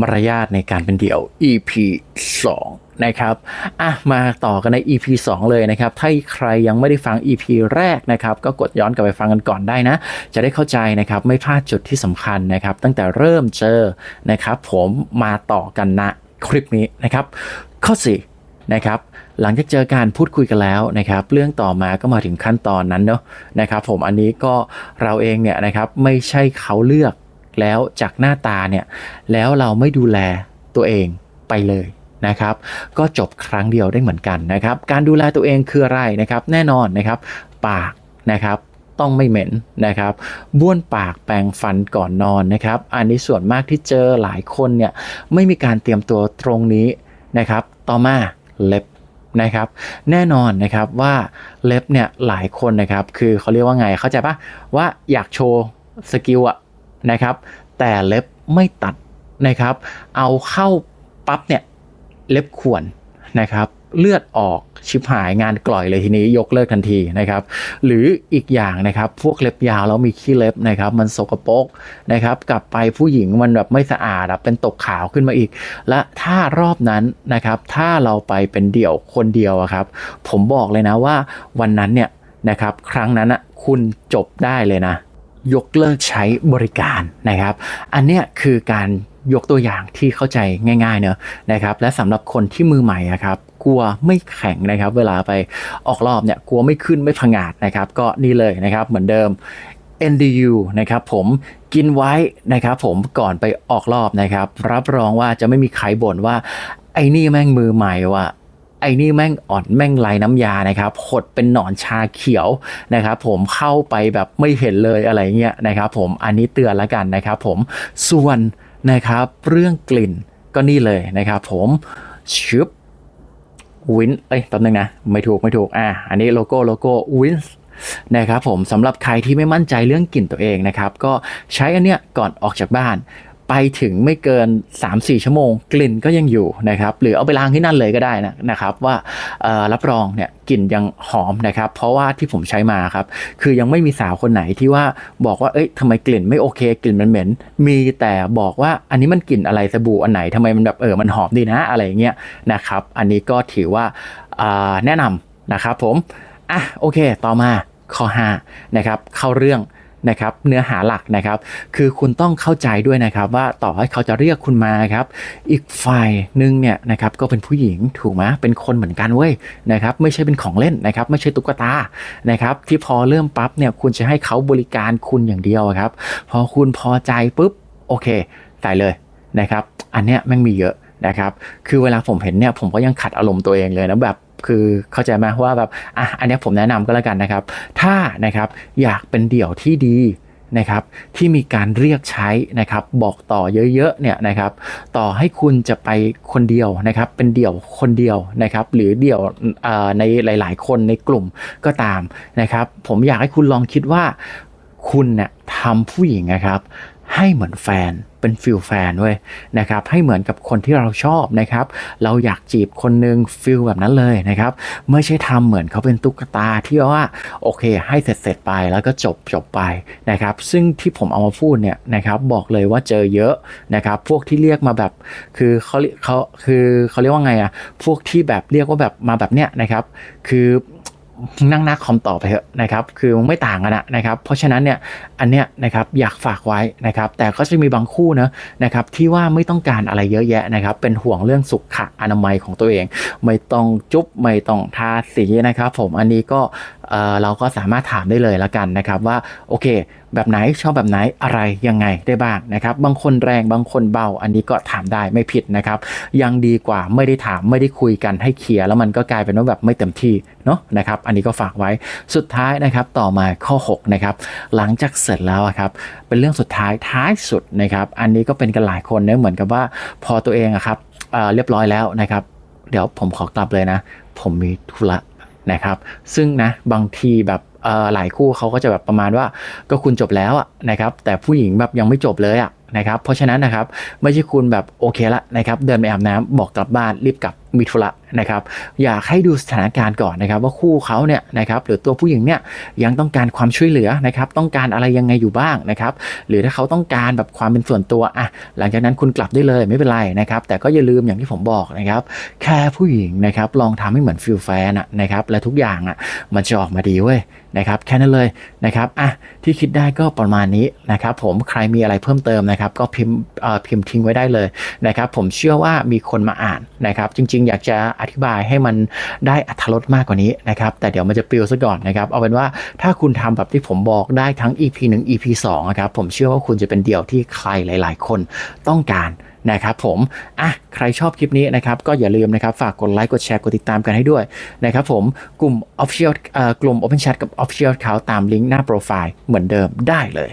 มารยาทในการเป็นเดี่ยว EP 2 นะครับอะมาต่อกันใน EP 2 เลยนะครับ ถ้าใครยังไม่ได้ฟัง EP แรกนะครับ ก็กดย้อนกลับไปฟังกันก่อนได้นะ จะได้เข้าใจนะครับ ไม่พลาดจุดที่สำคัญนะครับ ตั้งแต่เริ่มเจอนะครับ ผมมาต่อกันณคลิปนี้นะครับ ข้อ 4 นะครับหลังจากเจอการพูดคุยกันแล้วนะครับ เรื่องต่อมาก็มาถึงขั้นตอนนั้นเนาะนะครับ ผมอันนี้ก็เราเองเนี่ยนะครับไม่ใช่เขาเลือก แล้วจากหน้าตาเนี่ยแล้วเราไม่ดูแลตัวเองไปเลยนะครับก็จบครั้งเดียวได้เหมือนกันนะครับการดูแลตัวเองคืออะไรนะครับแน่นอนนะครับปากนะครับต้องไม่เหม็นนะครับบ้วนปากแปรงฟันก่อนนอนนะครับอันนี้ส่วนมากที่เจอหลายคนเนี่ยไม่มีการเตรียมตัวตรงนี้นะครับต่อมาเล็บนะครับแน่นอนนะครับว่าเล็บเนี่ยหลายคนนะครับคือเขาเรียกว่าไงเข้าใจปะว่าอยากโชว์สกิลอะ นะครับ แต่เล็บไม่ตัดนะครับ เอาเข้าปั๊บเนี่ยเล็บข่วนนะครับ เลือดออกชิบหายงานกล่อยเลยทีนี้ยกเลิกทันทีนะครับ หรืออีกอย่างนะครับ พวกเล็บยาวแล้วมีขี้เล็บนะครับ มันสกปรกนะครับ กลับไปผู้หญิงมันแบบไม่สะอาดเป็นตกขาวขึ้นมาอีก และถ้ารอบนั้นนะครับ ถ้าเราไปเป็นเดี่ยวคนเดียวครับ ผมบอกเลยนะว่าวันนั้นเนี่ยนะครับ ครั้งนั้นอะคุณจบได้เลยนะ ยกเลิกใช้บริการนะครับ อันเนี้ยคือการยกตัวอย่างที่เข้าใจง่ายๆเนอะนะครับ และสำหรับคนที่มือใหม่อะครับกลัวไม่แข็งนะครับ เวลาไปออกรอบเนี่ยกลัวไม่ขึ้นไม่ผงาดนะครับ ก็นี่เลยนะครับเหมือนเดิม NDU นะครับผมกินไว้นะครับผมก่อนไปออกรอบนะครับ รับรองว่าจะไม่มีใครบ่นว่าไอ้นี่แม่งมือใหม่ว่ะ ไอ้นี่แม่งอ่อนแม่งไหลน้ำยานะครับหดเป็นหนอนชาเขียวนะครับผมเข้าไปแบบไม่เห็นเลยอะไรเงี้ยนะครับผมอันนี้เตือนแล้วกันนะครับผมส่วนนะครับเรื่องกลิ่นก็นี่เลยนะครับผมชึบวินเอ้ยแป๊บนึงนะ ไม่ถูกไม่ถูกอะอันนี้โลโก้โลโก้วินนะครับผมสำหรับใครที่ไม่มั่นใจเรื่องกลิ่นตัวเองนะครับ ก็ใช้อันเนี้ยก่อนออกจากบ้าน ไปถึงไม่เกิน 3-4 ชั่วโมง กลิ่นก็ยังอยู่นะครับ หรือเอาไปล้างที่นั่นเลยก็ได้นะนะครับ ว่ารับรองเนี่ยกลิ่นยังหอมนะครับ เพราะว่าที่ผมใช้มาครับ คือยังไม่มีสาวคนไหนที่ว่าบอกว่าเอ้ยทำไมกลิ่นไม่โอเค กลิ่นมันเหม็น มีแต่บอกว่าอันนี้มันกลิ่นอะไรสบู่อันไหนทำไมมันแบบเออมันหอมดีนะอะไรเงี้ยนะครับ อันนี้ก็ถือว่าแนะนำนะครับผมอะโอเค ต่อมาข้อ5นะครับเข้าเรื่อง นะครับเนื้อหาหลักนะครับ คือคุณต้องเข้าใจด้วยนะครับ ว่าต่อให้เขาจะเรียกคุณมาครับอีกฝ่ายหนึงเนี่ยนะครับก็เป็นผู้หญิงถูกไหมเป็นคนเหมือนกันเว้ยนะครับไม่ใช่เป็นของเล่นนะครับไม่ใช่ตุ๊กตานะครับที่พอเริ่มปั๊บเนี่ยคุณจะให้เขาบริการคุณอย่างเดียวครับ พอคุณพอใจปุ๊บโอเคใส่เลยนะครับ อันเนี้ยแม่งมีเยอะนะครับ คือเวลาผมเห็นเนี่ยผมก็ยังขัดอารมณ์ตัวเองเลยนะแบบ คือเข้าใจไหมว่าแบบอะอันนี้ผมแนะนำก็แล้วกันนะครับ ถ้านะครับอยากเป็นเดี่ยวที่ดีนะครับที่มีการเรียกใช้นะครับบอกต่อเยอะๆเนี่ยนะครับต่อให้คุณจะไปคนเดียวนะครับเป็นเดี่ยวคนเดียวนะครับหรือเดี่ยวในหลายๆ คนในกลุ่มก็ตามนะครับผมอยากให้คุณลองคิดว่าคุณเนี่ยทำผู้หญิงนะครับ ให้เหมือนแฟนเป็นฟิลแฟนเว้ยนะครับให้เหมือนกับคนที่เราชอบนะครับเราอยากจีบคนหนึ่งฟิลแบบนั้นเลยนะครับไม่ใช่ทำเหมือนเขาเป็นตุ๊กตาที่ว่าโอเค ให้เสร็จเสร็จไปแล้วก็จบจบไปนะครับซึ่งที่ผมเอามาพูดเนี่ยนะครับบอกเลยว่าเจอเยอะนะครับพวกที่เรียกมาแบบคือเขาเรียเขาคือเขาเรียกว่าไงอะพวกที่แบบเรียกว่าแบบมาแบบเนี้ยนะครับคือ นั่งนักคอมต่อไปเถอะนะครับคือไม่ต่างกันนะครับ เพราะฉะนั้นเนี่ยอันเนี้ยนะครับอยากฝากไว้นะครับ แต่ก็จะมีบางคู่นะนะครับที่ว่าไม่ต้องการอะไรเยอะแยะนะครับ เป็นห่วงเรื่องสุขอนามัยของตัวเอง ไม่ต้องจุ๊บไม่ต้องทาสีนะครับ ผมอันนี้ก็เเราก็สามารถถามได้เลยละกันนะครับว่าโอเค แบบไหนชอบแบบไหนอะไรยังไงได้บ้างนะครับบางคนแรงบางคนเบา อันนี้ก็ถามได้ไม่ผิดนะครับ ยังดีกว่าไม่ได้ถามไม่ได้คุยกันให้เคลียร์แล้วมันก็กลายเป็นว่าแบบไม่เต็มที่เนาะนะครับ อันนี้ก็ฝากไว้สุดท้ายนะครับต่อมาข้อ6นะครับหลังจากเสร็จแล้วครับเป็นเรื่องสุดท้ายท้ายสุดนะครับอันนี้ก็เป็นกันหลายคนเนะเหมือนกับว่าพอตัวเองอะครับเเรียบร้อยแล้วนะครับ เดี๋ยวผมขอกลับเลยนะ ผมมีธุระ นะครับ ซึ่งนะบางทีแบบหลายคู่เขาก็จะแบบประมาณว่าก็คุณจบแล้วอะนะครับ แต่ผู้หญิงแบบยังไม่จบเลยอะนะครับ เพราะฉะนั้นนะครับไม่ใช่คุณแบบโอเคละนะครับ เดินไปอาบน้ำบอกกลับบ้านรีบกลับ มีธุระนะครับ อยากให้ดูสถานการณ์ก่อนนะครับ ว่าคู่เขาเนี่ยนะครับหรือตัวผู้หญิงเนี่ยยังต้องการความช่วยเหลือนะครับ ต้องการอะไรยังไงอยู่บ้างนะครับ หรือถ้าเขาต้องการแบบความเป็นส่วนตัวอะหลังจากนั้นคุณกลับได้เลยไม่เป็นไรนะครับ แต่ก็อย่าลืมอย่างที่ผมบอกนะครับ แค่ผู้หญิงนะครับลองทำให้เหมือนฟิลแฟนนะครับ และทุกอย่างอะมันจะออกมาดีเว้ย นะครับแค่นั้นเลยนะครับอะที่คิดได้ก็ประมาณนี้นะครับผมใครมีอะไรเพิ่มเติมนะครับ ก็พิมพ์พิมพ์ทิ้งไว้ได้เลยนะครับ ผมเชื่อว่ามีคนมาอ่านนะครับ จริง ๆ อยากจะอธิบายให้มันได้อัธรสมากกว่านี้นะครับ แต่เดี๋ยวมันจะปลิวซะก่อนนะครับ เอาเป็นว่าถ้าคุณทำแบบที่ผมบอกได้ทั้ง EP 1 EP 2นะครับผมเชื่อว่าคุณจะเป็นเดี่ยวที่ใครหลาย ๆ คนต้องการ นะครับผมอะใครชอบคลิปนี้นะครับก็อย่าลืมนะครับฝากกดไลค์กดแชร์กดติดตามกันให้ด้วยนะครับผมกลุ่ม Official เอ่อกลุ่ม Open Chat กับ Official เขาตามลิงก์หน้าโปรไฟล์เหมือนเดิมได้เลย